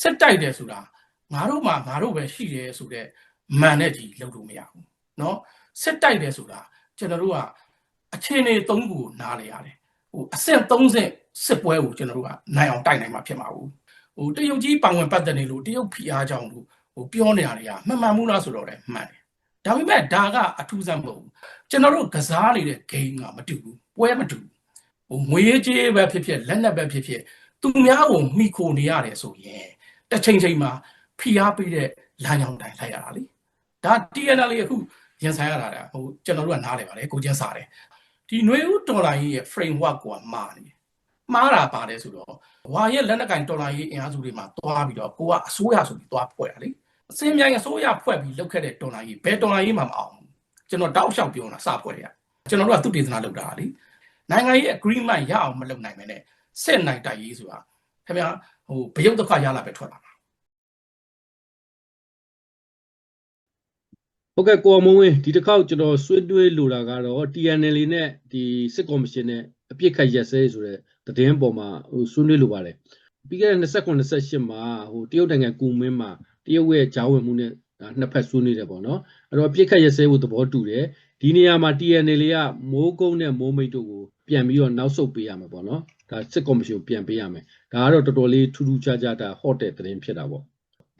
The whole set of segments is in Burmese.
စစ်တိုက်တယ်ဆိုတာငါတို့မှငါတို့ပဲရှိတယ်ဆိုတော့မှန်တဲ့ကြီးလုပ်လို့မရဘူးเนาะစစ်တိုက်တယ်ဆိုတာကျွန်တော်တို့ကအခြေအနေ၃ခုကိုနားလေရတယ်ဟိုအဆင့်30စစ်ပွဲကိုကျွန်တော်တို့ကနိုင်အောင်တိုက်နိုင်မှာဖြစ်မှာဘူးဟိုတရုတ်ကြီးပါဝင်ပတ်သက်နေလို့တရုတ်ဖိအားကြောင့်လို့ဟိုပြောနေရတယ်ကမှန်မှန်မှုလားဆိုတော့လည်းမှန်တယ်ဒါပေမဲ့ဒါကအထူးဆန်းမဟုတ်ဘူးကျွန်တော်တို့ကစားနေတဲ့ game ကမတူဘူးပွဲမတူဘူးဟိုငွေရေးကြေးပဲဖြစ်ဖြစ်လက်နက်ပဲဖြစ်ဖြစ်သူများကိုမိခိုနေရတယ်ဆိုရင် တစ်ချိန်ချိန်မှာဖိအားပေးတဲ့လမ်းကြောင်းတိုင်းလိုက်ရတာလေဒါ TNL လေးအခုရင်ဆိုင်ရတာဟိုကျွန်တော်တို့ကနားလေပါတယ်ကိုချင်းစားတယ်ဒီຫນွေဦးဒေါ်လာကြီးရဲ့ framework ကမှားနေတယ်မှားတာပါတယ်ဆိုတော့ဝါရဲ့လက်နက်ကင်ဒေါ်လာကြီးအင်အားစုတွေမှာတွားပြီးတော့ကိုကအစိုးရဆိုပြီးတွားဖွဲ့တာလေအစင်းမြိုင်အစိုးရဖွဲ့ပြီးလုပ်ခဲ့တဲ့ဒေါ်လာကြီးဘယ်ဒေါ်လာကြီးမှမအောင်ဘူးကျွန်တော်တောက်လျှောက်ပြောတာစဖွဲ့ရကျွန်တော်တို့ကသူတည်သနာလုပ်တာလေနိုင်ငံရေး agreement ရအောင်မလုပ်နိုင်မနဲ့စစ်နိုင်တိုက်ရေးဆိုတာ ခင်ဗျာဟိုဘရုတ်တစ်ခါရလာပဲထွက်လာမှာဟုတ်ကဲ့ကိုအောင်မုံဝင်းဒီတစ်ခေါက်ကျွန်တော်ဆွေးနွေးလိုတာကတော့ TNL နဲ့ဒီစစ်ကော်မရှင်နဲ့အပြစ်ခတ်ရက်စဲဆိုတဲ့သတင်းပေါ်မှာဟိုဆွေးနွေးလိုပါတယ်ပြီးခဲ့တဲ့29 28မှာဟိုတရုတ်နိုင်ငံကူမင်းမှာတရုတ်ရဲ့ဂျားဝင်မှုနဲ့ဒါနှစ်ဖက်ဆွေးနွေးတယ်ပေါ့နော်အဲ့တော့အပြစ်ခတ်ရက်စဲဖို့သဘောတူတယ် ဒီနေရာမှာ TNL ကမိုးကုန်းနဲ့မိုးမိတ်တို့ကိုပြန်ပြီးတော့နောက်ဆုတ်ပေးရမှာပေါ့နော်ဒါစစ်ကော်မရှင်ကိုပြန်ပေးရမယ်ဒါကတော့တော်တော်လေးထူးထူးခြားခြားဒါဟော့တဲ့သတင်းဖြစ်တာပေါ့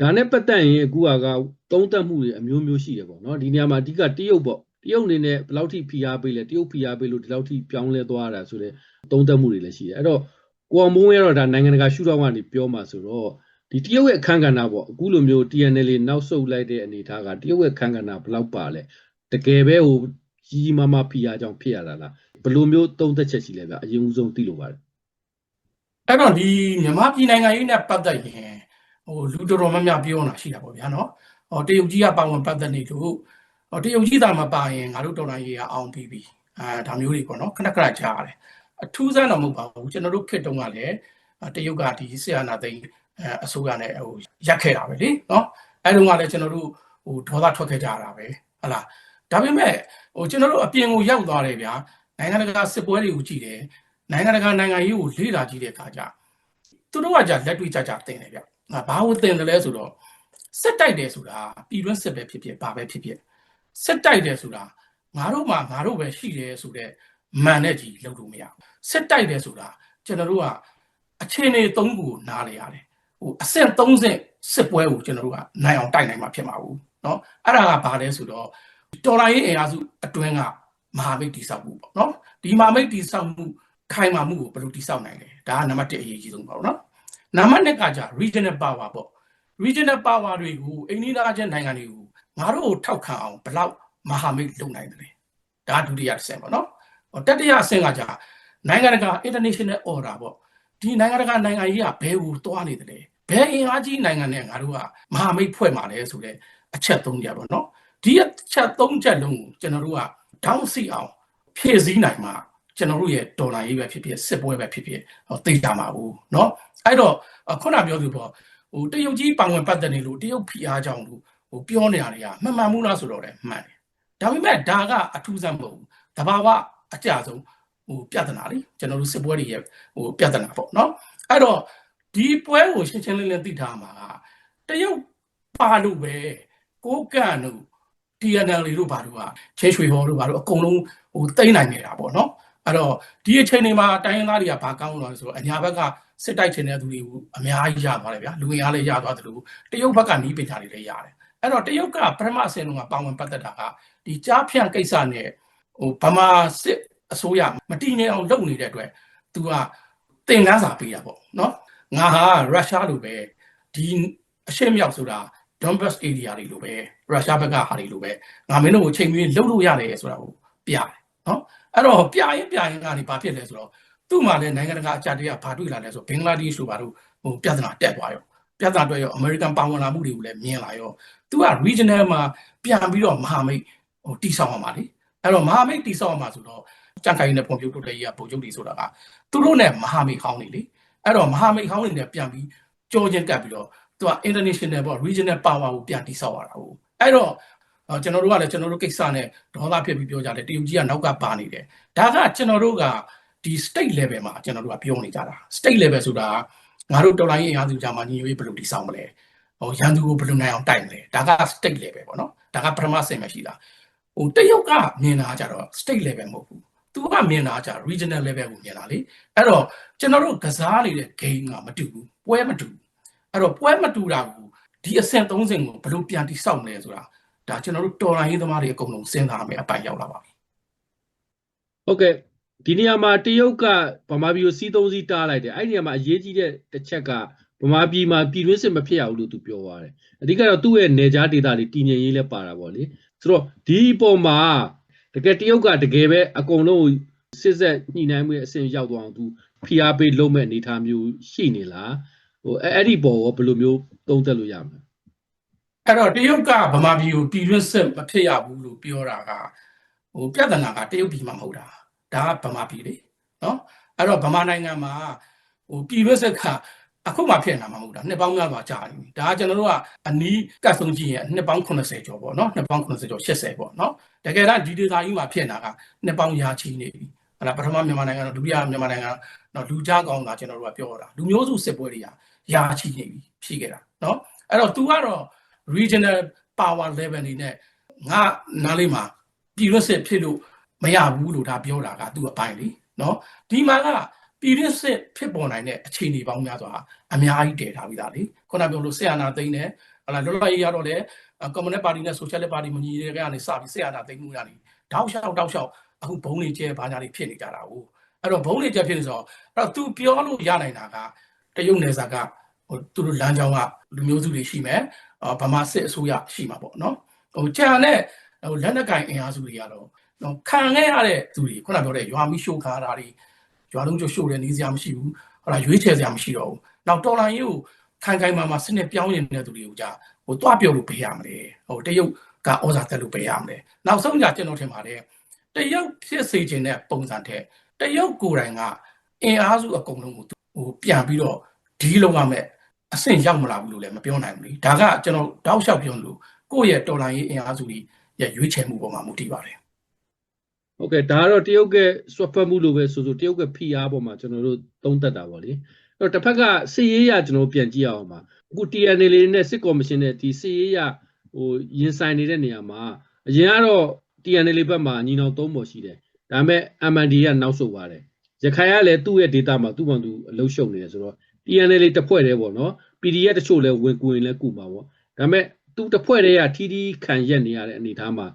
ဒါနဲ့ပတ်သက်ရင်အခုကသုံးသပ်မှုတွေအမျိုးမျိုးရှိတယ်ပေါ့နော်ဒီနေရာမှာအဓိကတရုတ်ပေါ့တရုတ်အနေနဲ့ဘယ်လောက်ထိဖိအားပေးလဲတရုတ်ဖိအားပေးလို့ဒီလောက်ထိပြောင်းလဲသွားတာဆိုတော့သုံးသပ်မှုတွေလည်းရှိတယ်အဲ့တော့ကိုအောင်မုံရတော့ဒါနိုင်ငံတကာရှုထောင့်ကနေပြောမှာဆိုတော့ဒီတရုတ်ရဲ့အခန်းကဏ္ဍပေါ့အခုလိုမျိုး TNL နောက်ဆုတ်လိုက်တဲ့အနေအထားကတရုတ်ရဲ့အခန်းကဏ္ဍဘယ်လောက်ပါလဲ တကယ်ပဲဟိုကြီးကြီးမားမားဖိအားကြောင့်ဖြစ်ရတာလားဘယ်လိုမျိုးသုံးသက်ချက်ရှိလဲဗျအရင်ဦးဆုံးသိလို့ပါတယ်အဲ့တော့ဒီမြန်မာပြည်နိုင်ငံရေးနဲ့ပတ်သက်ရင်ဟိုလူတော်တော်များများပြောနေတာရှိတာပေါ့ဗျာနော်ဟောတရုတ်ကြီးကပါဝင်ပတ်သက်နေလို့ဟောတရုတ်ကြီးသာမပါရင်ငါတို့တော်လိုင်းရေးကအောင်ပြီးပြီအဲဒါမျိုးတွေပေါ့နော်ခဏခဏကြားရတယ်အထူးဆန်းတော့မဟုတ်ပါဘူးကျွန်တော်တို့ခေတ်တုန်းကလည်းတရုတ်ကဒီဆီယနာသိန်းအဲအစိုးရနဲ့ဟိုရက်ခဲ့တာပဲလေနော်အဲ့တုန်းကလည်းကျွန်တော်တို့ဟိုဒေါသထွက်ခဲ့ကြတာပဲဟလာ ဒါပေမဲ့ဟိုကျွန်တော်တို့အပြင်ကိုရောက်သွားတယ်ဗျာနိုင်ငံတကာစစ်ပွဲတွေကိုကြည့်တယ်နိုင်ငံတကာနိုင်ငံရေးကိုလေ့လာကြည့်တဲ့အခါကျသူတို့ကじゃလက်တွေ့ကြကြတင်တယ်ဗျငါဘာလို့တင်တယ်လဲဆိုတော့စစ်တိုက်တယ်ဆိုတာပြည်တွင်းစစ်ပဲဖြစ်ဖြစ်ဘာပဲဖြစ်ဖြစ်စစ်တိုက်တယ်ဆိုတာငါတို့မှငါတို့ပဲရှိတယ်ဆိုတော့မှန်တဲ့ကြီးလုပ်လို့မရဘူးစစ်တိုက်တယ်ဆိုတာကျွန်တော်တို့ကအခြေအနေ၃ခုကိုနားလေရတယ်ဟိုအဆင့်30စစ်ပွဲကိုကျွန်တော်တို့ကနိုင်အောင်တိုက်နိုင်မှာဖြစ်မှာဘူးเนาะအဲ့ဒါကဘာလဲဆိုတော့ တော်လိုင်းရေးအင်အားစုအတွင်းကမဟာမိတ်တိဆောက်မှုပေါ့နော်ဒီမဟာမိတ်တိဆောက်မှုခိုင်မာမှုကိုဘယ်လိုတိဆောက်နိုင်လဲဒါကနံပါတ်1အရေးကြီးဆုံးပေါ့နော်နံပါတ်2ကကြာ regional power ပေါ့ regional power တွေကိုအိန္ဒိယချင်းနိုင်ငံတွေကိုငါတို့ထောက်ခံအောင်ဘလောက်မဟာမိတ်လုပ်နိုင်တယ်ဒါဒုတိယအဆင့်ပေါ့နော်တတိယအဆင့်ကကြာနိုင်ငံတကာ international order ပေါ့ဒီနိုင်ငံတကာနိုင်ငံကြီးကဘယ်ကိုသွားနေတယ်လဲဘယ်အင်အားကြီးနိုင်ငံနဲ့ငါတို့ကမဟာမိတ်ဖွဲ့မှာလဲဆိုတော့အချက်၃ကြပါတော့ ဒီအချက်၃ချက်လုံးကိုကျွန်တော်တို့က down စီအောင်ဖြည့်ဆည်းနိုင်မှာကျွန်တော်တို့ရဲ့ဒေါ်လာရေးပဲဖြစ်ဖြစ်စစ်ပွဲပဲဖြစ်ဖြစ်ဟောသိကြမှာဘူးเนาะအဲ့တော့ခုနပြောသူပေါ့ဟိုတရုတ်ကြီးပါဝင်ပတ်သက်နေလို့တရုတ်ဖိအားကြောင့်လို့ဟိုပြောနေရတယ်ကမှန်မှန်မှုလားဆိုတော့လည်းမှန်တယ်ဒါပေမဲ့ဒါကအထူးဆန်းမဟုတ်ဘူးတဘာဝအကြဆုံးဟိုပြဿနာလေကျွန်တော်တို့စစ်ပွဲတွေရဲ့ဟိုပြဿနာပေါ့เนาะအဲ့တော့ဒီပွဲကိုရှင်းရှင်းလင်းလင်းသိထားမှာတရုတ်ပါလို့ပဲကိုကန့်တို့ TNL တို့ဘာတို့ကချဲရွှေဟော်တို့ဘာတို့အကုန်လုံးဟိုတိမ့်နိုင်နေတာပေါ့နော်အဲ့တော့ဒီအချိန်တွေမှာတိုင်းရင်းသားတွေကဘာကောင်းလာလဲဆိုတော့အညာဘက်ကစစ်တိုက်ချင်တဲ့သူတွေကိုအများကြီးရသွားတယ်ဗျာလူဝင်အားလည်းရသွားတယ်လို့တရုတ်ဘက်ကနီးပညာတွေလည်းရတယ်အဲ့တော့တရုတ်ကပထမအဆင့်ကပါဝင်ပတ်သက်တာကဒီကြားဖြန့်ကိစ္စနဲ့ဟိုဗမာစစ်အစိုးရမတည်ငြိမ်အောင်လုပ်နေတဲ့အတွက်သူကသင်ခန်းစာပေးတာပေါ့နော်ငါဟာရုရှားလိုပဲဒီအရှေ့မြောက်ဆိုတာ Donbas area တွေလိုပဲရုရှားဘက်ကဟာတွေလိုပဲငါမင်းတို့ကိုချိန်ပြီးလှုပ်လို့ရတယ်ဆိုတာကိုပြတယ်နော်အဲ့တော့ပြရင်ပြရင်ကနေဘာဖြစ်လဲဆိုတော့သူ့မှာလည်းနိုင်ငံတကာအကြတရားဘာတွေ့လာလဲဆိုဘင်္ဂလားဒေ့ရှ်လိုဘာလို့ဟိုပြဿနာတက်သွားရောပြဿနာတွေ့ရောအမေရိကန်ပါဝင်လာမှုတွေကိုလည်းမြင်လာရောသူက regional မှာပြန်ပြီးတော့မဟာမိတ်ဟိုတိဆောက်အောင်ပါလေအဲ့တော့မဟာမိတ်တိဆောက်အောင်ပါဆိုတော့ကြံ့ခိုင်တဲ့ပုံပြုတ်တိုးတဲ့ကြီးကပုံချုပ်တွေဆိုတာကသူတို့နဲ့မဟာမိတ်ဟောင်းနေလေအဲ့တော့မဟာမိတ်ဟောင်းနေနဲ့ပြန်ပြီးကြောချင်းတက်ပြီးတော့ သူက international ပေါ့ regional power ကိုပြန်တိဆောက်ရတာဟုတ်အဲ့တော့ကျွန်တော်တို့ကလည်းကျွန်တော်တို့ကိစ္စနဲ့ဒေါသဖြစ်ပြီးပြောကြတယ်တရုတ်ကြီးကနောက်ကပါနေတယ်ဒါကကျွန်တော်တို့ကဒီ state level မှာကျွန်တော်တို့ကပြောနေကြတာ state level ဆိုတာငါတို့တော်လိုင်းရေးအင်အားစုကြမှာညီညွတ်ရေးဘယ်လိုတည်ဆောက်မလဲဟိုရန်သူကိုဘယ်လိုနိုင်အောင်တိုက်မလဲဒါက state level ပေါ့နော်ဒါကပထမဆင့်ပဲရှိတာဟိုတရုတ်ကမြင်တာကြတော့ state level မဟုတ်ဘူးသူကမြင်တာကြ regional level ကိုမြင်တာလေအဲ့တော့ကျွန်တော်တို့ကစားနေတဲ့ game ကမတူဘူးပွဲမတူဘူး အဲ့တော့ပွဲမတူတာကိုဒီအဆင့်၃ဆင့်ကိုဘယ်လိုပြန်တည်ဆောက်မလဲဆိုတာဒါကျွန်တော်တို့တော်လိုင်းရေးသမားတွေအကုန်လုံးစဉ်းစားရမယ်အပိုင်ရောက်လာပါပြီဟုတ်ကဲ့ဒီနေရာမှာတရုတ်ကဗမာပြည်ကိုစီးသုံးစီးတားလိုက်တယ်အဲ့ဒီနေရာမှာအရေးကြီးတဲ့တစ်ချက်ကဗမာပြည်မှာပြည်တွင်းစစ်မဖြစ်ရဘူးလို့သူပြောသွားတယ်အဓိကတော့သူ့ရဲ့နေကြားဒေသတွေတည်ငြိမ်ရေးလဲပါတာပေါ့လေဆိုတော့ဒီအပေါ်မှာတကယ်တရုတ်ကတကယ်ပဲအကုန်လုံးစစ်ဆက်ညှိနှိုင်းမှုရဲ့အဆင့်ရောက်သွားအောင်သူဖိအားပေးလုပ်မဲ့အနေအထားမျိုးရှိနေလား ဟိုအဲ့အဲ့ဒီပေါ်ရောဘယ်လိုမျိုးသုံးသပ်လို့ရမလဲအဲ့တော့တရုတ်ကဗမာပြည်ကိုပြည်တွင်းစစ်မဖြစ်ရဘူးလို့ပြောတာကဟိုပြဿနာကတရုတ်ပြည်မှာမဟုတ်တာဒါကဗမာပြည်လေနော်အဲ့တော့ဗမာနိုင်ငံမှာဟိုပြည်တွင်းစစ်ကအခုမှဖြစ်နေတာမဟုတ်တာနှစ်ပေါင်းများစွာကြာပြီဒါကကျွန်တော်တို့ကအနီးကတ်ဆုံးကြည့်ရင်နှစ်ပေါင်း80ကျော်ပေါ့နော်နှစ်ပေါင်း80ကျော်80ပေါ့နော်တကယ်တော့ဒီဒေသကြီးမှာဖြစ်နေတာကနှစ်ပေါင်းရာချီနေပြီအဲ့ဒါပထမမြန်မာနိုင်ငံတော့ဒုတိယမြန်မာနိုင်ငံတော့လူကြားကောင်းတာကျွန်တော်တို့ကပြောတာလူမျိုးစုစစ်ပွဲတွေက ရာချီနေပြီဖြစ်ခဲ့တာနော်အဲ့တော့ तू ကတော့ regional power level နေနဲ့ငါနားလေးမှာပြည်ရွတ်စစ်ဖြစ်လို့မရဘူးလို့ဒါပြောတာကသူ့အပိုင်းလीနော်ဒီမှာကပြည်ရွတ်စစ်ဖြစ်ပေါ်နိုင်တဲ့အခြေအနေပေါင်းများစွာအများကြီးတည်ထားပြီးသားလေခုနပြောလို့ဆီယနာသိန်းနဲ့ဟလာလောလောရေးရတော့လေကွန်မြူနစ်ပါတီနဲ့ဆိုရှယ်လစ်ပါတီမညီတဲ့ကနေစပြီးဆီယနာသိန်းမှုကနေတောက်လျှောက်တောက်လျှောက်အခုဘုံနေကျဲဘာညာတွေဖြစ်နေကြတာ哦အဲ့တော့ဘုံနေကျဲဖြစ်နေဆိုတော့အဲ့တော့ तू ပြောလို့ရနိုင်တာက တရုတ်နယ်စပ်ကဟိုသူတို့လမ်းကြောင်းကလူမျိုးစုတွေရှိမယ်ဗမာစစ်အစိုးရရှိမှာပေါ့နော်ဟိုကြာနဲ့ဟိုလက်နက်ကင်အင်အားစုတွေကတော့နော်ခံခဲ့ရတဲ့သူတွေခုနပြောတဲ့ရွာမီရှို့ခါတာတွေရွာလုံးကျရှို့တဲ့နေစရာမရှိဘူးဟိုလားရွေးချယ်စရာမရှိတော့ဘူးနောက်တော်လိုင်းရေးကိုခံခိုင်မာမာစနစ်ပြောင်းနေတဲ့သူတွေကိုကြာဟိုတွားပြောလို့ပေးရမလဲဟိုတရုတ်ကဩဇာတက်လို့ပေးရမလဲနောက်ဆုံးကြကျွန်တော်ထင်ပါတယ်တရုတ်ဖြစ်စေခြင်းတဲ့ပုံစံထက်တရုတ်ကိုယ်တိုင်ကအင်အားစုအကုန်လုံးကို ဟိုပြန်ပြီးတော့ဒီလုံးရမယ်အဆင့်ရောက်မလာဘူးလို့လည်းမပြောနိုင်ဘူးလေဒါကကျွန်တော်တောက်လျှောက်ပြောလို့ကိုယ့်ရဲ့တော်လိုင်းရေးအင်အားစုတွေရဲ့ရွေးချယ်မှုပေါ်မှာမူတည်ပါတယ်ဟုတ်ကဲ့ဒါကတော့တရုတ်ကစွက်ဖက်မှုလို့ပဲဆိုဆိုတရုတ်ကဖိအားပေါ်မှာကျွန်တော်တို့သုံးသပ်တာပေါ့လေအဲ့တော့တစ်ဖက်ကစစ်ရေးရကျွန်တော်တို့ပြန်ကြည့်အောင်ပါအခု TNL လေးနဲ့စစ်ကော်မရှင်နဲ့ဒီစစ်ရေးရဟိုရင်ဆိုင်နေတဲ့နေရာမှာအရင်ကတော့ TNL ဘက်မှာညီနောင်သုံးပေါ်ရှိတယ်ဒါပေမဲ့ MND ကနောက်ဆုတ်သွားတယ် ရခိုင်ကလည်းသူ့ရဲ့ data မှာသူ့ဘောင်သူအလုံးရှုံနေတယ်ဆိုတော့ TNL တစ်ဖွဲ့တည်းပေါ့နော် PDF တချို့လည်းဝင်ကူရင်လည်းကူမှာပေါ့ဒါပေမဲ့သူတစ်ဖွဲ့တည်းကထီးထီးခံရက်နေရတဲ့အနေအထားမှာ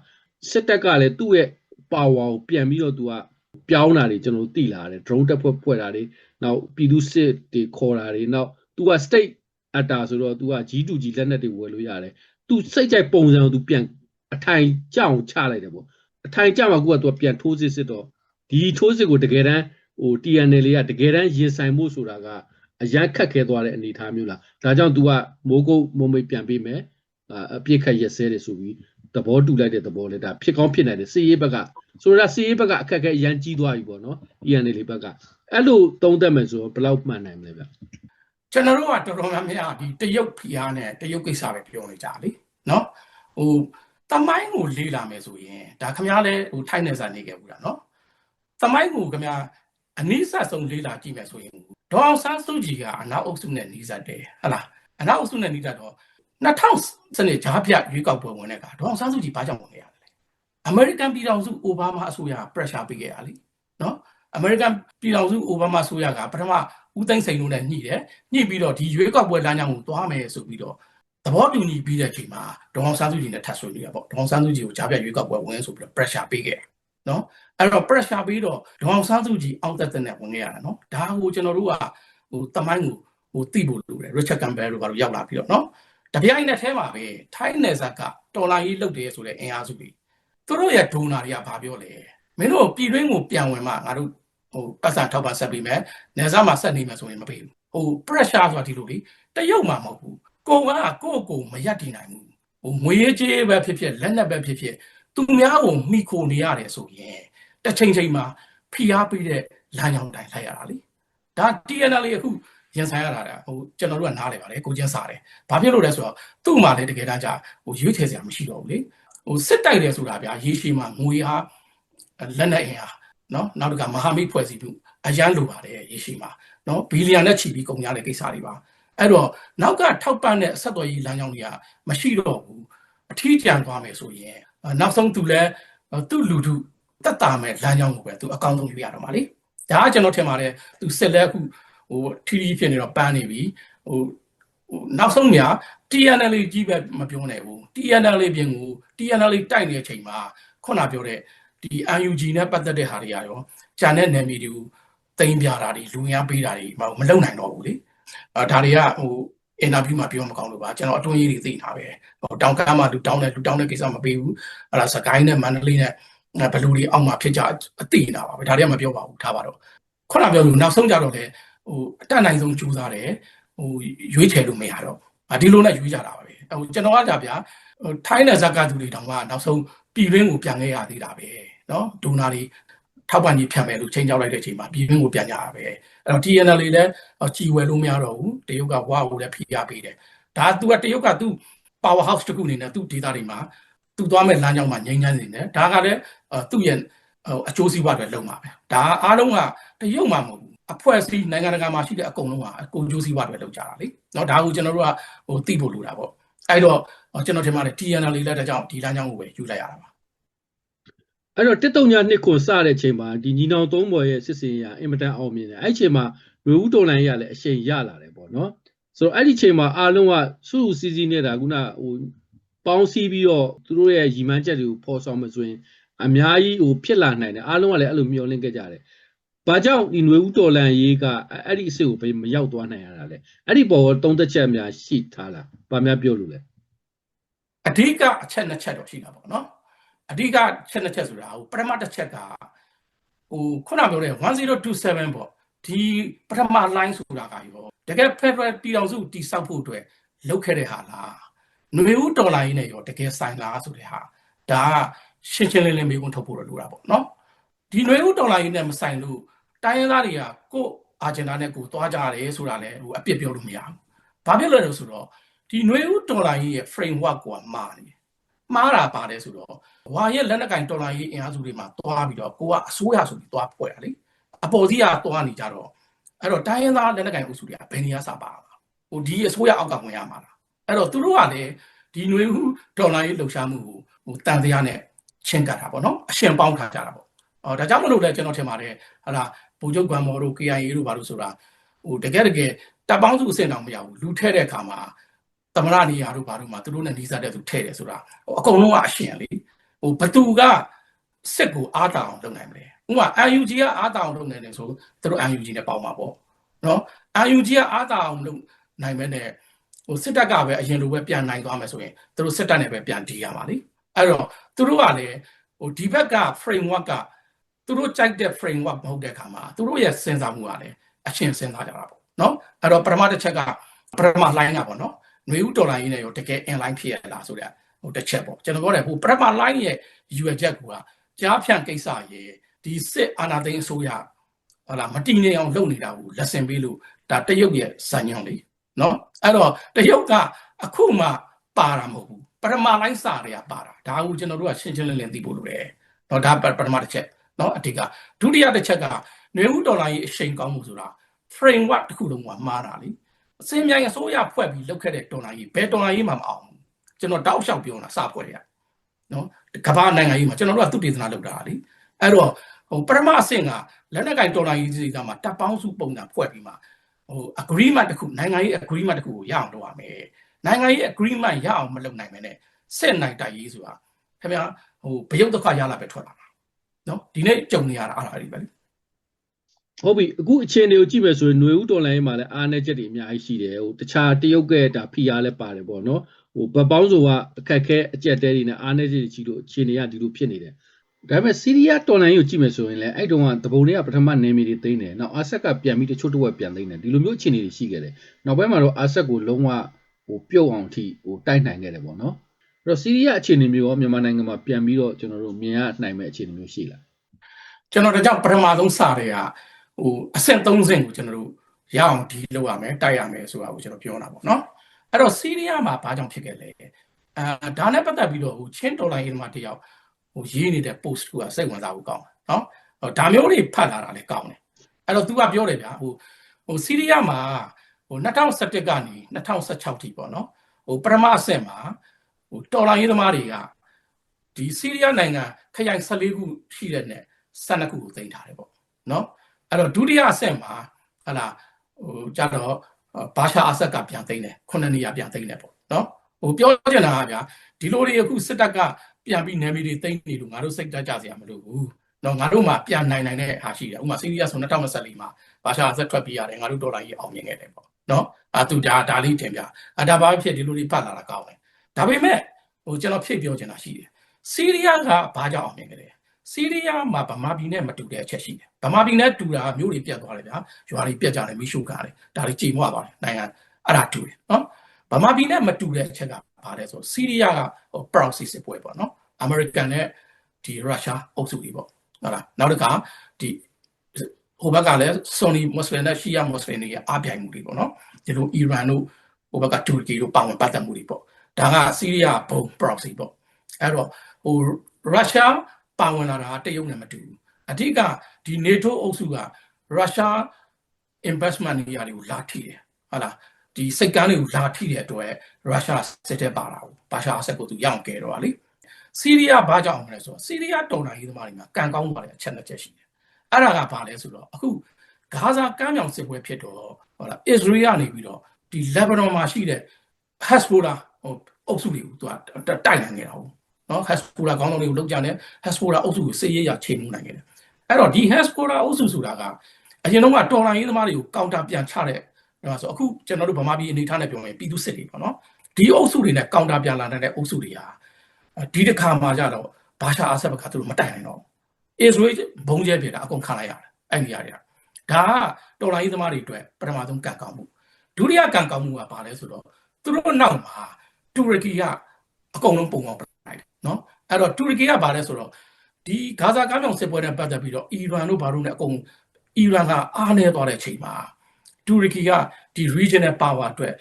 စစ်တပ်ကလည်းသူ့ရဲ့ power ကိုပြန်ပြီးတော့သူကပြောင်းတာတွေကျွန်တော်တို့သိလာတယ် drone တက်ဖွဲ့ဖွဲ့တာတွေနောက်ပြည်သူစစ်တွေခေါ်တာတွေနောက်သူက state actor ဆိုတော့သူက G2G လက်နက်တွေဝယ်လို့ရတယ်သူစိတ်ကြိုက်ပုံစံကိုသူပြန်အထိုင်ကြောင်ချလိုက်တယ်ပေါ့အထိုင်ကြမှာကူကသူကပြန်ထိုးစစ်စစ်တော့ဒီထိုးစစ်ကိုတကယ်တမ်း ဟို TNL ကတကယ်တမ်းရင်ဆိုင်မှုဆိုတာကအရန်ခက်ခဲသွားတဲ့အနေအထားမျိုးလားဒါကြောင့် तू ကမိုးကုတ်မုံမိတ်ပြန်ပေးမယ်အပြစ်ခတ်ရက်စဲတယ်ဆိုပြီးသဘောတူလိုက်တဲ့သဘောလေဒါဖြစ်ကောင်းဖြစ်နိုင်တယ်စီရေးဘက်ကဆိုတော့စီရေးဘက်ကအခက်အခဲအရန်ကြီးသွားပြီပေါ့နော် ENL ဘက်ကအဲ့လိုသုံးသပ်မယ်ဆိုတော့ဘယ်လောက်မှန်နိုင်မလဲဗျကျွန်တော်တို့ကတော်တော်များများဒီတရုတ်ဖိအားနဲ့တရုတ်ကိစ္စပဲပြောနေကြလေနော်ဟိုတမိုင်းကိုလေးလာမယ်ဆိုရင်ဒါခမားလဲဟိုထိုင်းနေစားနေခဲ့ဘူးလားနော်တမိုင်းကိုခမား အနည်းဆက်ဆုံးလေးလာကြည့်မယ်ဆိုရင်ဒေါအောင်ဆန်းစုကြည်ကအနောက်အုပ်စုနဲ့နှီးစပ်တယ်ဟဟလားအနောက်အုပ်စုနဲ့နှီးစပ်တော့2000စနစ်ဂျားပြရွေးကောက်ပွဲဝင်တဲ့ကဒေါအောင်ဆန်းစုကြည်ဘာကြောင့်ဝင်ခဲ့ရလဲအမေရိကန်ပြည်ထောင်စုအိုဘားမားအစိုးရ pressure ပေးခဲ့ရလေနော်အမေရိကန်ပြည်ထောင်စုအိုဘားမားအစိုးရကပထမဦးသိန်းစိန်တို့နဲ့ညှိတယ်ညှိပြီးတော့ဒီရွေးကောက်ပွဲလမ်းကြောင်းကိုသွားမယ်ဆိုပြီးတော့သဘောတူညီပြီးတဲ့အချိန်မှာဒေါအောင်ဆန်းစုကြည်နဲ့ထပ်ဆွေးနွေးရပေါ့ဒေါအောင်ဆန်းစုကြည်ကိုဂျားပြရွေးကောက်ပွဲဝင်ဆိုပြီးတော့ pressure ပေးခဲ့တယ် နော်အဲ့တော့ pressure ပြီးတော့ဒေါအောင်ဆန်းစုကြည်အောက်တက်တဲ့နဲ့ဝင်ခဲ့ရတာနော်ဒါကိုကျွန်တော်တို့ကဟိုတမိုင်းကိုဟိုသိဖို့လိုတယ် Richard Campbell တို့ကတော့ရောက်လာပြီးတော့နော်တပြိုင်နက်တည်းမှာပဲထိုင်းနယ်စပ်ကတော်လာကြီးလုတ်တယ်ဆိုတဲ့အင်အားစုတွေသူတို့ရဲ့ဒိုနာတွေကဘာပြောလဲမင်းတို့ပြည်တွင်းကိုပြန်ဝင်မှငါတို့ဟိုပတ်စံထောက်ပံ့ဆက်ပေးမယ်နယ်စပ်မှာဆက်နေမယ်ဆိုရင်မပေးဘူးဟို pressure ဆိုတာဒီလိုလေတရုတ်မှာမဟုတ်ဘူးကိုကကိုယ့်ကိုယ်မရက်တည်နိုင်ဘူးဟိုငွေကြေးပဲဖြစ်ဖြစ်လက်နက်ပဲဖြစ်ဖြစ် သူများကိုမိခိုနေရတယ်ဆိုရင်တစ်ချိန်ချိန်မှာဖိအားပေးတဲ့လမ်းကြောင်းတိုင်းလိုက်ရတာလေဒါ TNL အခုရင်ဆိုင်ရတာဟိုကျွန်တော်တို့ကနားလေပါတယ်ကိုချင်းစားတယ်ဘာဖြစ်လို့လဲဆိုတော့သူ့မှာလည်းတကယ်တမ်းကျဟိုရွေးချယ်စရာမရှိတော့ဘူးလေဟိုစစ်တိုက်တယ်ဆိုတာဗျာရေရှည်မှာငွေဟာလက်နက်အင်အားနော်နောက်တစ်ခါမဟာမိတ်ဖွဲ့စည်းမှုအရန်လိုပါတယ်ရေရှည်မှာနော်ဘီလီယံနဲ့ချီပြီးကုန်ကြတဲ့ကိစ္စတွေပါအဲ့တော့နောက်ကထောက်ပံ့တဲ့ဆက်သွယ်ရေးလမ်းကြောင်းတွေကမရှိတော့ဘူးအထီးကျန်သွားမယ်ဆိုရင်အဲ နောက်ဆုံးသူလည်းသူ့လူထုတက်တာမဲ့လမ်းကြောင်းကိုပဲသူအကောင်းဆုံးယူရတော့မှာလေဒါကကျွန်တော်ထင်ပါတယ်သူစစ်လက်အခုဟိုထီထီဖြစ်နေတော့ပန်းနေပြီဟိုဟိုနောက်ဆုံးများ TNL ကြီးပဲမပြောနိုင်ဘူး TNL ပြင်ကို TNL တိုက်နေတဲ့အချိန်မှာခုနပြောတဲ့ဒီ UNG နဲ့ပတ်သက်တဲ့ဟာတွေရောဂျန်တဲ့နယ်မြေတွေကိုတင်ပြတာတွေလူငန်းပေးတာတွေမမလုပ်နိုင်တော့ဘူးလေအဲဒါတွေကဟို အင်တာဗျူးမှာပြောမကောင်းလို့ပါကျွန်တော်အတွင်းရေးတွေသိတာပဲဟိုတောင်ကမ်းမှာလူတောင်းတဲ့လူတောင်းတဲ့ကိစ္စမပေးဘူးအဲ့ဒါစကိုင်းနဲ့မန္တလေးနဲ့ဘလူတွေအောက်မှာဖြစ်ကြအသိနေတာပါပဲဒါတွေကမပြောပါဘူးထားပါတော့ခုနပြောလို့နောက်ဆုံးကြတော့လေဟိုအတက်နိုင်ဆုံးကြိုးစားတယ်ဟိုရွေးချယ်လို့မရတော့ဒီလိုနဲ့ရွေးကြတာပါပဲဟိုကျွန်တော်ကကြဗျာဟိုထိုင်းနယ်ဇက်ကသူတွေတောင်မှနောက်ဆုံးပြည်ရင်းကိုပြန်ခဲ့ရသေးတာပဲเนาะဒိုနာတွေထောက်ပံ့ကြီးဖြတ်မယ်လို့ချိန်ကြောက်လိုက်တဲ့အချိန်မှာပြည်ရင်းကိုပြန်ကြတာပဲ အဲ့တော့ TNLA လည်းကြည်ဝယ်လို့မရတော့ဘူးတရုတ်ကဝါကိုလည်းဖိအားပေးတယ်ဒါကသူကတရုတ်ကသူ power house တစ်ခုအနေနဲ့သူ့ဒေသတွေမှာသူသွားမဲ့လမ်းကြောင်းမှာငြိမ်းချမ်းနေတယ်ဒါကလည်းသူ့ရဲ့အကျိုးစီးပွားတွေလုံမှာပဲဒါအားလုံးကတရုတ်မှာမဟုတ်ဘူးအဖွဲ့အစည်းနိုင်ငံတကာမှာရှိတဲ့အကုန်လုံးကအကုန်ကျိုးစီးပွားတွေလုံကြတာလေเนาะဒါကိုကျွန်တော်တို့ကဟိုသိဖို့လိုတာပေါ့အဲ့တော့ကျွန်တော်ထင်ပါတယ် TNL လည်းဒါကြောင့်ဒီလမ်းကြောင်းကိုပဲယူလိုက်ရတာပါ အဲ့တော့တစ်တုံညာနှစ်ခွန်စတဲ့အချိန်မှာဒီညီနောင်သုံးဘော်ရဲ့စစ်စင်ရအင်မတန်အောင်မြင်တယ်အဲ့ဒီအချိန်မှာလူဦးတော်လိုင်းရလည်းအချိန်ရလာတယ်ပေါ့နော်ဆိုတော့အဲ့ဒီအချိန်မှာအားလုံးကစုစုစည်းစည်းနေတာခုနဟိုပေါင်းစည်းပြီးတော့သူတို့ရဲ့ရီမန်းချက်တွေကိုဖော်ဆောင်မဆိုရင်အများကြီးဟိုဖြစ်လာနိုင်တယ်အားလုံးကလည်းအဲ့လိုမျှော်လင့်ခဲ့ကြတယ်ဘာကြောင့်ဒီຫນွေဦးတော်လန်ရေးကအဲ့ဒီအစ်စ်ကိုဘယ်မရောက်သွားနိုင်ရတာလဲအဲ့ဒီပေါ်သုံးသက်ချက်များရှိထားလားဘာများပြောလို့လဲအဓိကအချက်နှစ်ချက်တော့ရှိတာပေါ့နော် အဓိကချက်နှစ်ချက်ဆိုတာဟိုပထမတစ်ချက်ကဟိုခုနပြောတဲ့1027ပေါ့ဒီပထမ line ဆိုတာကရောတကယ် Federal ပြည်တော်စုတိစောက်ဖို့အတွက်လုပ်ခဲ့တဲ့ဟာလားနွေဦးတော်လိုင်းနဲ့ရောတကယ်ဆိုင်လားဆိုတဲ့ဟာဒါကရှင်းရှင်းလင်းလင်းမေးခွန်းထုတ်ဖို့လိုတာပေါ့နော်ဒီနွေဦးတော်လိုင်းနဲ့မဆိုင်လို့တိုင်းရင်းသားတွေကကို့အာဂျင်နာနဲ့ကိုသွားကြရတယ်ဆိုတာလည်းဟိုအပြစ်ပြောလို့မရဘူးဘာဖြစ်လဲလို့ဆိုတော့ဒီနွေဦးတော်လိုင်းရဲ့ framework ကမာနေတယ် မှားတာပါတယ်ဆိုတော့ဝါရဲ့လက်နက်ကင်ဒေါ်လာရေးအင်အားစုတွေမှာတွားပြီးတော့ကိုကအစိုးရဆိုပြီးတွားဖွဲ့ရလေအပေါ်စီးကတွားနေကြတော့အဲ့တော့တိုင်းရင်းသားလက်နက်ကင်အုပ်စုတွေကဘယ်နေရာစာပါလားဟိုဒီအစိုးရအောက်ကဝင်ရမှာလားအဲ့တော့သူတို့ကလည်းဒီຫນွေဦးဒေါ်လာရေးလှုပ်ရှားမှုကိုဟိုတန်တရားနဲ့ချင်းကတ်တာပေါ့နော်အရှင်ပေါင်းထားကြတာပေါ့အော်ဒါကြောင့်မလို့လဲကျွန်တော်ထင်ပါတယ်ဟာလားဗိုလ်ချုပ်ကံမော်တို့ KIA တို့ဘာလို့ဆိုတာဟိုတကယ်တကယ်တပ်ပေါင်းစုအဆင့်တောင်မရဘူးလူထဲတဲ့အခါမှာ သမရနေရာတို့ဘာလို့မှသူတို့နဲ့နှီးစားတဲ့သူထဲတယ်ဆိုတာဟိုအကုန်လုံးကအရှင်လေဟိုဘသူကစစ်ကိုအားတောင်လုပ်နိုင်မလဲဥပမာ UNG ကအားတောင်လုပ်နိုင်တယ်ဆိုသူတို့ UNG နဲ့ပေါင်းမှာပေါ့နော် UNG ကအားတောင်လုပ်နိုင်မဲ့နဲ့ဟိုစစ်တပ်ကပဲအရင်လိုပဲပြန်နိုင်သွားမယ်ဆိုရင်သူတို့စစ်တပ်နဲ့ပဲပြန်တီးရမှာလေအဲ့တော့သူတို့ကလည်းဟိုဒီဘက်က framework ကသူတို့ကြိုက်တဲ့ framework မဟုတ်တဲ့အခါမှာသူတို့ရဲ့စဉ်းစားမှုကလည်းအရှင်းစဉ်းစားကြတာပေါ့နော်အဲ့တော့ပထမတစ်ချက်ကပထမ line ကပေါ့နော် ຫນွေဦးဒေါ်လာရင်းနဲ့ရောတကယ် inline ဖြစ်ရလားဆိုတဲ့ဟိုတစ်ချက်ပေါ့ကျွန်တော်ပြောတယ်ဟိုပထမ line ရဲ့ UL ချက်ကကြားဖြန့်ကိစ္စရေဒီစစ်အာဏာသိမ်းအစိုးရဟလာမတည်နေအောင်လုပ်နေတာကိုလက်ဆင်ပေးလို့ဒါတရုတ်ရဲ့ဇာညောင်းလေးနော်အဲ့တော့တရုတ်ကအခုမှပါတာမဟုတ်ဘူးပထမ line စာတွေကပါတာဒါကိုကျွန်တော်တို့ကရှင်းရှင်းလင်းလင်းသိဖို့လိုတယ်နော်ဒါပထမတစ်ချက်နော်အတိကဒုတိယတစ်ချက်ကနွေဦးဒေါ်လာကြီးအရှိန်ကောင်းမှုဆိုတာ framework တစ်ခုလုံးကမှားတာလေ အစင်းမြိုင်အစိုးရဖွဲ့ပြီးလုပ်ခဲ့တဲ့ဒေါ်လာကြီးဘယ်ဒေါ်လာကြီးမှမအောင်ဘူးကျွန်တော်တောက်လျှောက်ပြောတာစဖွဲ့ရနော်ကမ္ဘာနိုင်ငံကြီးမှာကျွန်တော်တို့ကသူတည်သနာလုပ်တာလေအဲ့တော့ဟိုပထမအဆင့်ကလက်နက်ကင်ဒေါ်လာကြီးတွေကမှတပ်ပေါင်းစုပုံစံဖွဲ့ပြီးမှဟို agreement တစ်ခုနိုင်ငံရေး agreement တစ်ခုကိုရအောင်လုပ်ရမယ်နိုင်ငံရေး agreement ရအောင်မလုပ်နိုင်မယ်နဲ့စစ်နိုင်တိုက်ရေးဆိုတာခင်ဗျာဟိုဘရုတ်ဒုက္ခရလာပဲထွက်လာမှာနော်ဒီနေ့ကြုံနေရတာအားအဲ့ဒီပဲလေ ဟုတ်ပြီအခုအခြေအနေကိုကြည့်မယ်ဆိုရင်ຫນွေဦးတော်လိုင်းမှာလည်းအားနည်းချက်တွေအများကြီးရှိတယ်ဟိုတခြားတရုတ်ကဒါဖီအားလည်းပါတယ်ပေါ့နော်ဟိုဗပေါင်းဆိုကအခက်ခဲအကျက်တဲတွေနဲ့အားနည်းချက်တွေကြီးလို့အခြေအနေကဒီလိုဖြစ်နေတယ်ဒါပေမဲ့စီးရီးယားတော်လိုင်းကိုကြည့်မယ်ဆိုရင်လည်းအဲ့တုန်းကတပုံတွေကပထမနယ်မြေတွေသိမ်းတယ်နောက်အာဆက်ကပြန်ပြီးတချို့တစ်ဝက်ပြန်သိမ်းတယ်ဒီလိုမျိုးအခြေအနေတွေရှိခဲ့တယ်နောက်ပိုင်းမှာတော့အာဆက်ကိုလုံးဝဟိုပြုတ်အောင်အထိဟိုတိုက်နိုင်ခဲ့တယ်ပေါ့နော်အဲ့တော့စီးရီးယားအခြေအနေမျိုးရောမြန်မာနိုင်ငံမှာပြန်ပြီးတော့ကျွန်တော်တို့မြင်ရနိုင်မဲ့အခြေအနေမျိုးရှိလားကျွန်တော်တို့ကြောင့်ပထမဆုံးစတဲ့က ဟိုအဆင့်3ဆင့်ကိုကျွန်တော်တို့ရအောင်ဒီလုပ်ရမယ်တိုက်ရမယ်ဆိုတာကိုကျွန်တော်ပြောတာပေါ့နော်အဲ့တော့စီးရီးယားမှာဘာကြောင့်ဖြစ်ခဲ့လဲအာဒါနဲ့ပတ်သက်ပြီးတော့ဟိုချင်းဒေါ်လာရင်းမှာတယောက်ဟိုရေးနေတဲ့ post ကစိတ်ဝင်စားဖို့ကောင်းတယ်နော်ဒါမျိုးတွေဖတ်လာတာလည်းကောင်းတယ်အဲ့တော့ तू ကပြောတယ်ဗျာဟိုဟဟိုစီးရီးယားမှာဟို2011ကနေ2016ထိပေါ့နော်ဟိုပထမအဆင့်မှာဟိုတော်လိုင်းရေးသမားတွေကဒီစီးရီးယားနိုင်ငံခရိုင်14ခုရှိတဲ့နဲ့12ခုကိုသိမ်းထားတယ်ပေါ့နော် အဲ့တော့ဒုတိယအဆင့်မှာဟလာဟိုကြတော့ဘာရှာအဆက်ကပြန်သိမ်းတယ်ခုနှစ်နေရာပြန်သိမ်းတယ်ပေါ့နော်ဟိုပြောချင်တာကဗျာဒီလိုတွေအခုစစ်တပ်ကပြန်ပြီးနယ်မြေတွေသိမ်းနေလို့ငါတို့စိတ်တက်ကြစရာမလိုဘူးနော်ငါတို့မှပြန်နိုင်နိုင်တဲ့ဟာရှိတယ်ဥပမာစီးရီးယားဆို2024မှာဘာရှာအဆက်ထွက်ပြေးရတယ်ငါတို့ဒေါ်လာကြီးအောင်မြင်ခဲ့တယ်ပေါ့နော်အာသူဒါဒါလေးတင်ပြအာဒါဘာဖြစ်ဒီလိုတွေဖတ်လာတာကောင်းတယ်ဒါပေမဲ့ဟိုကျွန်တော်ဖြည့်ပြောချင်တာရှိတယ်စီးရီးယားကဘာကြောင့်အောင်မြင်ခဲ့လဲ စီးရီးယားမှာဗမာပြည်နဲ့မတူတဲ့အချက်ရှိတယ်ဗမာပြည်နဲ့တူတာမျိုးတွေပြတ်သွားတယ်ဗျာရွာတွေပြတ်ကြတယ်မိရှုကားတယ်ဒါတွေကြေမွသွားတယ်နိုင်ငံအဲ့ဒါတူတယ်နော်ဗမာပြည်နဲ့မတူတဲ့အချက်ကဘာလဲဆိုစီးရီးယားကဟို proxy စစ်ပွဲပေါ့နော်အမေရိကန်နဲ့ဒီရုရှားအုပ်စုတွေပေါ့ဟုတ်လားနောက်တစ်ခါဒီဟိုဘက်ကလည်း Sunni Muslim နဲ့ Shia Muslim တွေရဲ့အပြိုင်မှုတွေပေါ့နော်ဒီလိုအီရန်တို့ဟိုဘက်ကတူရကီတို့ပါဝင်ပတ်သက်မှုတွေပေါ့ဒါကစီးရီးယားဘုံ proxy ပေါ့အဲ့တော့ဟိုရုရှား ပါဝင်လာတာတရုတ်နဲ့မတူဘူးအဓိကဒီ NATO အုပ်စုကရုရှား investment နေရာတွေကိုလာထိတယ်ဟုတ်လားဒီစိတ်ကမ်းတွေကိုလာထိတဲ့အတွက်ရုရှားစစ်တဲ့ပါတာကိုဘာရှာအဆက်ကိုသူရအောင်ကဲတော့လေစီးရီးယားဘာကြောင့်မလဲဆိုတော့စီးရီးယားတော်လှန်ရေးသမားတွေမှာကံကောင်းသွားတဲ့အချက်နှစ်ချက်ရှိတယ်အဲ့ဒါကဘာလဲဆိုတော့အခုဂါဇာကမ်းမြောင်စစ်ပွဲဖြစ်တော့ဟုတ်လားအစ္စရေးကနေပြီးတော့ဒီလက်ဘနွန်မှာရှိတဲ့ဟက်စဘိုလာဟိုအုပ်စုတွေကိုသူကတိုက်နိုင်နေတာဟုတ် နော်ဟက်စဘိုလာခေါင်းဆောင်တွေကိုလောက်ကြတယ်ဟက်စဘိုလာအုပ်စုကိုစစ်ရေးရချိန်မှုနိုင်ခဲ့တယ်အဲ့တော့ဒီဟက်စဘိုလာအုပ်စုဆိုတာကအရင်တော့ကတော်လှန်ရေးသမားတွေကိုကောင်တာပြန်ချတဲ့ဒါဆိုအခုကျွန်တော်တို့ဗမာပြည်အနေထားနဲ့ပြောရင်ပြည်သူစစ်တွေပေါ့နော်ဒီအုပ်စုတွေနဲ့ကောင်တာပြန်လာတဲ့အုပ်စုတွေဟာဒီတစ်ခါမှကြတော့ဘာရှာအဆက်ဘကသူတို့မတိုင်နိုင်တော့အစ္စရေးဘုံကျဲပြေတာအကုန်ခံလိုက်ရတယ်အဲ့ဒီနေရာတွေကဒါကတော်လိုင်းရေးသမားတွေအတွက်ပထမဆုံးကံကောင်းမှုဒုတိယကံကောင်းမှုကဘာလဲဆိုတော့သူတို့နောက်မှာတူရကီကအကုန်လုံးပုံအောင်ပြ လိုက်တယ်နော်အဲ့တော့တူရကီကဘာလဲဆိုတော့ဒီဂါဇာကမ်းမြောင်စစ်ပွဲနဲ့ပတ်သက်ပြီးတော့အီရန်တို့ဘာလို့လဲအကုန်အီရန်ကအားနေသွားတဲ့အချိန်မှာတူရကီကဒီ regional power အတွက်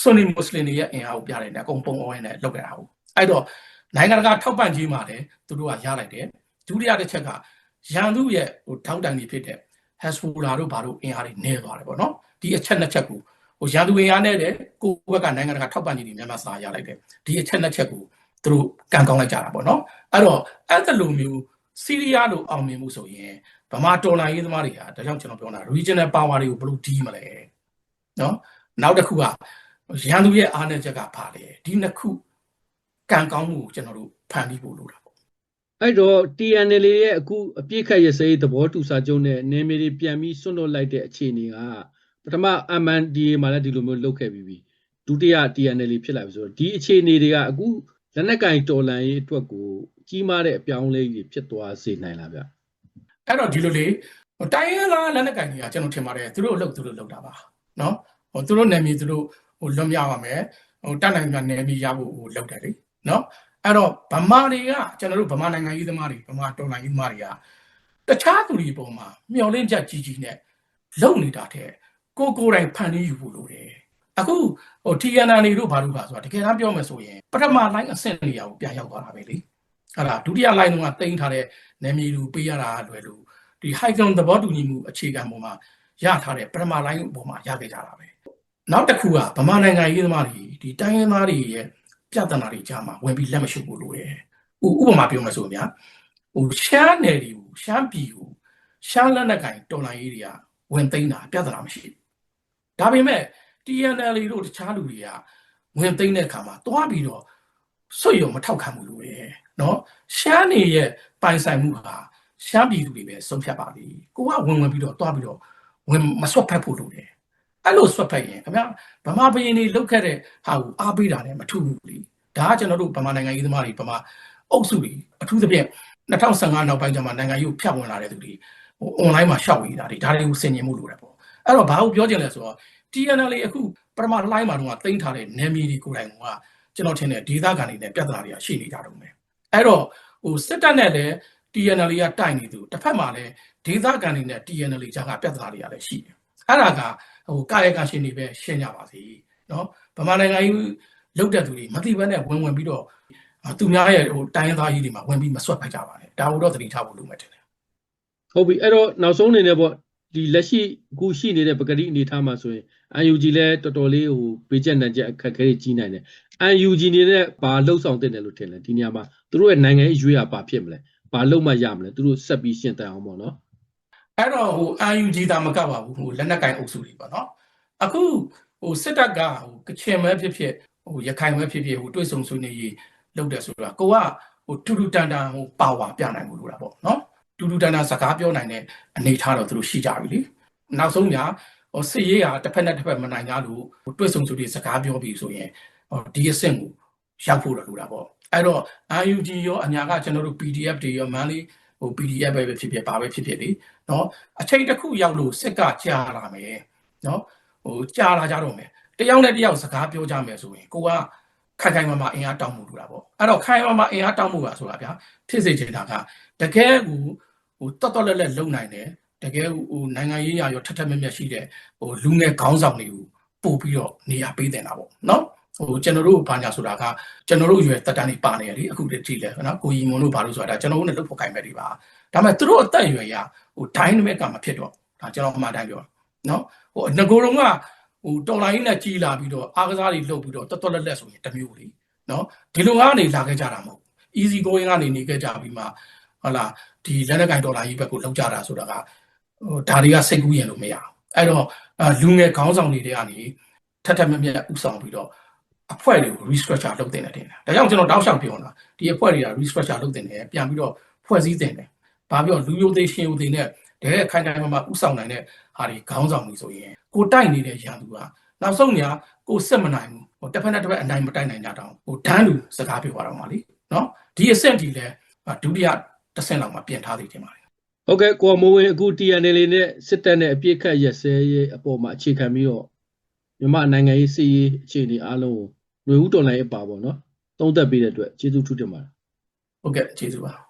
Sunni Muslim တွေရဲ့အင်အားကိုပြတယ်နဲ့အကုန်ပုံအောင်နဲ့လောက်ခဲ့တာဟုတ်အဲ့တော့နိုင်ငံတကာထောက်ပံ့ခြင်းမှာလည်းသူတို့ကရလိုက်တယ်ဒုတိယတစ်ချက်ကရန်သူရဲ့ဟိုထောက်တံတွေဖြစ်တဲ့ Hezbollah တို့ဘာတို့အင်အားတွေနည်းသွားတယ်ပေါ့နော်ဒီအချက်နှစ်ချက်ကိုဟိုရန်သူအင်အားနဲ့တဲ့ကိုယ့်ဘက်ကနိုင်ငံတကာထောက်ပံ့ခြင်းတွေမြန်မာစာရလိုက်တယ်ဒီအချက်နှစ်ချက်ကို သူတို့ကံကောင်းလိုက်ကြတာပေါ့နော်အဲ့တော့အဲ့ဒါလိုမျိုးစီးရီးယားလိုအောင်မြင်မှုဆိုရင်ဗမာတော်လိုင်းရေးသမားတွေဟာဒါကြောင့်ကျွန်တော်ပြောတာ regional power တွေကိုဘယ်လိုဒီးမလဲနော်နောက်တစ်ခုကရန်သူရဲ့အားနည်းချက်ကဘာလဲဒီနှစ်ခုကံကောင်းမှုကိုကျွန်တော်တို့ဖန်ပြီးဖို့လိုတာပေါ့အဲ့တော့ TNL ရဲ့အခုအပြစ်ခတ်ရစေးသဘောတူစာချုပ်နဲ့နေမီတွေပြန်ပြီးစွန့်လွတ်လိုက်တဲ့အခြေအနေကပထမ MNDA မှာလည်းဒီလိုမျိုးလုပ်ခဲ့ပြီးပြီဒုတိယ TNL ဖြစ်လာပြီဆိုတော့ဒီအခြေအနေတွေကအခု လက်နက်ကင်တော်လန်ရေးအတွက်ကိုကြီးမားတဲ့အပြောင်းလဲကြီးဖြစ်သွားစေနိုင်လားဗျအဲ့တော့ဒီလိုလေဟိုတိုင်းရင်းသားလက်နက်ကိုင်ကြီးကကျွန်တော်ထင်ပါတယ်သူတို့အလုပ်သူတို့လုပ်တာပါနော်ဟိုသူတို့နယ်မြေသူတို့ဟိုလွတ်မြောက်ရမယ်ဟိုတက်နိုင်ကနယ်မြေရဖို့ဟိုလုပ်တယ်လေနော်အဲ့တော့ဗမာတွေကကျွန်တော်တို့ဗမာနိုင်ငံရေးသမားတွေဗမာတော်လှန်ရေးသမားတွေကတခြားသူတွေပုံမှာမျောလင့်ချက်ကြီးကြီးနဲ့လုံနေတာတဲ့ကိုကိုယ်တိုင်ဖန်တီးယူဖို့လိုတယ် အခုဟို TNN တွေတို့ဘာလို့ပါဆိုတာတကယ်တမ်းပြောမယ်ဆိုရင်ပထမ line အဆင့်နေရာကိုပြန်ရောက်သွားတာပဲလေအဲ့ဒါဒုတိယ line ကတင်ထားတဲ့နယ်မြေလူပေးရတာလွယ်လို့ဒီ high ground သဘောတူညီမှုအခြေခံပေါ်မှာရထားတဲ့ပထမ line ပေါ်မှာရခဲ့ကြတာပဲနောက်တစ်ခုကဗမာနိုင်ငံရေးသမားတွေဒီတိုင်းရင်းသားတွေရဲ့ပြဿနာတွေကြားမှာဝင်ပြီးလက်မရှုပ်ဖို့လိုတယ်ဥဥပမာပြောမယ်ဆိုရင်ဗျာဟိုရှမ်းနယ်တွေကိုရှမ်းပြည်ကိုရှမ်းလက်နက်ကင်တော်လှန်ရေးတွေကဝင်သိမ်းတာပြဿနာမရှိဘူးဒါပေမဲ့ TNL တို့တခြားလူတွေကဝင်သိမ်းတဲ့အခါမှာတွားပြီးတော့ဆွတ်ရုံမထောက်ခံမှုလိုတယ်နော်ရှမ်းနေရဲ့ပိုင်ဆိုင်မှုဟာရှမ်းပြည်သူတွေပဲဆုံးဖြတ်ပါလိကိုကဝင်ဝင်ပြီးတော့တွားပြီးတော့ဝင်မဆွတ်ဖက်ဖို့လိုတယ်အဲ့လိုဆွတ်ဖက်ရင်ခင်ဗျာဗမာဘရင်တွေလုတ်ခဲ့တဲ့ဟာကိုအားပေးတာလည်းမထူးဘူးလေဒါကကျွန်တော်တို့ဗမာနိုင်ငံရေးသမားတွေဗမာအုပ်စုတွေအထူးသဖြင့်2015နောက်ပိုင်းကျမှနိုင်ငံရေးကိုဖျက်ဝင်လာတဲ့သူတွေဟို online မှာရှောက်နေတာတွေဒါတွေကိုဆင်ញင်မှုလိုတယ်ပေါ့အဲ့တော့ဘာကိုပြောချင်လဲဆိုတော့ TNL အခုပထမ line မှာတော့တင်ထားတဲ့နယ်မြေတွေကိုယ်တိုင်ကကျွန်တော်ထင်တယ်ဒေသခံတွေနဲ့ပြဿနာတွေကရှိနေကြတော့မယ်အဲ့တော့ဟိုစစ်တပ်နဲ့လည်း TNL ကတိုက်နေသူတစ်ဖက်မှာလည်းဒေသခံတွေနဲ့ TNL ကြားကပြဿနာတွေကလည်းရှိတယ်အဲ့ဒါကဟိုကာယကရှင်တွေပဲရှင်းကြပါစေနော်ဗမာနိုင်ငံကြီးလုတ်တဲ့သူတွေမတိဘဲနဲ့ဝင်ဝင်ပြီးတော့သူများရဲ့ဟိုတိုင်းသားကြီးတွေမှာဝင်ပြီးမဆွတ်ဖိုက်ကြပါနဲ့ဒါကိုတော့သတိထားဖို့လိုမယ်ထင်တယ်ဟုတ်ပြီအဲ့တော့နောက်ဆုံးအနေနဲ့ပေါ့ဒီလက်ရှိအခုရှိနေတဲ့ပကတိအနေထားမှာဆိုရင် UNG လည်းတော်တော်လေးဟိုဘေးကျက်နံကျက်အခက်အခဲတွေကြီးနိုင်တယ် UNG နေတဲ့ဘာလှုပ်ဆောင်တင်တယ်လို့ထင်လဲဒီနေရာမှာသူတို့ရဲ့နိုင်ငံရေးရွေးရပါဖြစ်မလဲဘာလှုပ်မှရမလဲသူတို့ဆက်ပြီးရှင်းတန်အောင်ပေါ့နော်အဲ့တော့ဟို UNG တာမကပါဘူးဟိုလက်နက်ကင်အုပ်စုတွေပေါ့နော်အခုဟိုစစ်တပ်ကဟိုကချင်မဲဖြစ်ဖြစ်ဟိုရခိုင်မဲဖြစ်ဖြစ်ဟိုတွဲဆုံဆွေးနေရေးလုပ်တယ်ဆိုတာကိုကဟိုထူထူတန်တန်ဟိုပါဝါပြနိုင်မှုလို့တာပေါ့နော်ထူထူတန်တန်စကားပြောနိုင်တဲ့အနေထားတော့သူတို့ရှိကြပြီလေနောက်ဆုံးညာ ဟိုစစ်ရေးကတစ်ဖက်နဲ့တစ်ဖက်မနိုင်ကြလို့ဟိုတွဲဆုံဆွေးနေစကားပြောပြီးဆိုရင်ဟိုဒီအဆင့်ကိုရောက်ဖို့တော့လိုတာပေါ့အဲ့တော့ UNG ရောအညာကကျွန်တော်တို့ PDF တွေရောမန်းလေးဟို PDF ပဲဖြစ်ဖြစ်ပါပဲဖြစ်ဖြစ်လေနော်အချိန်တစ်ခုရောက်လို့စစ်ကကြာလာမယ်နော်ဟိုကြာလာကြတော့မယ်တယောက်နဲ့တယောက်စကားပြောကြမယ်ဆိုရင်ကိုကခိုင်ခိုင်မာမာအင်အားတောင်းမှုလို့တာပေါ့အဲ့တော့ခိုင်မာမာအင်အားတောင်းမှုပါဆိုတာဗျာဖြစ်စေချင်တာကတကယ်ကိုဟိုတော်တော်လက်လက်လုံနိုင်တယ် တကယ်ဟိုနိုင်ငံရေးရာရောထက်ထက်မြက်မြက်ရှိတဲ့ဟိုလူငယ်ခေါင်းဆောင်တွေကိုပို့ပြီးတော့နေရာပေးတင်တာပေါ့နော်ဟိုကျွန်တော်တို့ဘာညာဆိုတာကကျွန်တော်တို့ရွယ်တက်တန်းနေပါနေရလေအခုတည်းကြည့်လဲနော်ကိုကြီးမွန်တို့ဘာလို့ဆိုတာဒါကျွန်တော်တို့နဲ့လုတ်ဖို့ခိုင်မဲ့တွေပါဒါပေမဲ့သူတို့အသက်အရွယ်ရဟိုဒိုင်းနမက်ကမဖြစ်တော့ဒါကျွန်တော်အမှန်တမ်းပြောနော်ဟိုငကိုယ်တော့ကဟိုတော်လိုင်းနဲ့ကြီးလာပြီးတော့အားကစားတွေလှုပ်ပြီးတော့တော်တော်လက်လက်ဆိုရင်တစ်မျိုးလေနော်ဒီလိုကနေလာခဲ့ကြတာမဟုတ် easy going ကနေနေခဲ့ကြပြီးမှဟုတ်လားဒီလက်နက်ကင်ဒေါ်လာကြီးဘက်ကိုလောက်ကြတာဆိုတာက ဟိုဒါတွေကစိတ်ကူးရင်လို့မရအောင်အဲ့တော့လူငယ်ခေါင်းဆောင်တွေတဲ့ကနေထက်ထက်မြက်မြက်ဥဆောင်ပြီးတော့အဖွဲ့တွေကို restructure လုပ်တင်တယ်တင်တယ်ဒါကြောင့်ကျွန်တော်တောက်လျှောက်ပြောတာဒီအဖွဲ့တွေက restructure လုပ်တင်တယ်ပြန်ပြီးတော့ဖွဲ့စည်းတင်တယ်ဘာပြောလူယိုသေးရှင်ယိုသေးနဲ့တကယ်ခိုင်ခိုင်မာမာဥဆောင်နိုင်တဲ့ဟာတွေခေါင်းဆောင်တွေဆိုရင်ကိုတိုက်နေတဲ့ရန်သူကနောက်ဆုံးညာကိုစစ်မနိုင်ဘူးဟိုတစ်ဖက်နဲ့တစ်ဖက်အနိုင်မတိုက်နိုင်ကြတော့ဟိုဒန်းလူစကားပြောရတော့မှာလीနော်ဒီအဆင့်ဒီလဲဒုတိယတစ်ဆင့်လောက်မှပြင်ထားသေးတယ်မှာ ဟုတ်ကဲ့ကိုမိုးဝင်အခု TNL နဲ့စစ်တပ်နဲ့အပြစ်ခတ်ရက်စဲရေးအပေါ်မှာအခြေခံပြီးတော့မြန်မာနိုင်ငံရေးစီးရေးအခြေအနေအားလုံးကိုຫນွေဦးတော်လိုင်းအပါပေါ့နော်သုံးသက်ပေးတဲ့အတွက်ကျေးဇူးထူးတင်ပါတယ်ဟုတ်ကဲ့ကျေးဇူးပါ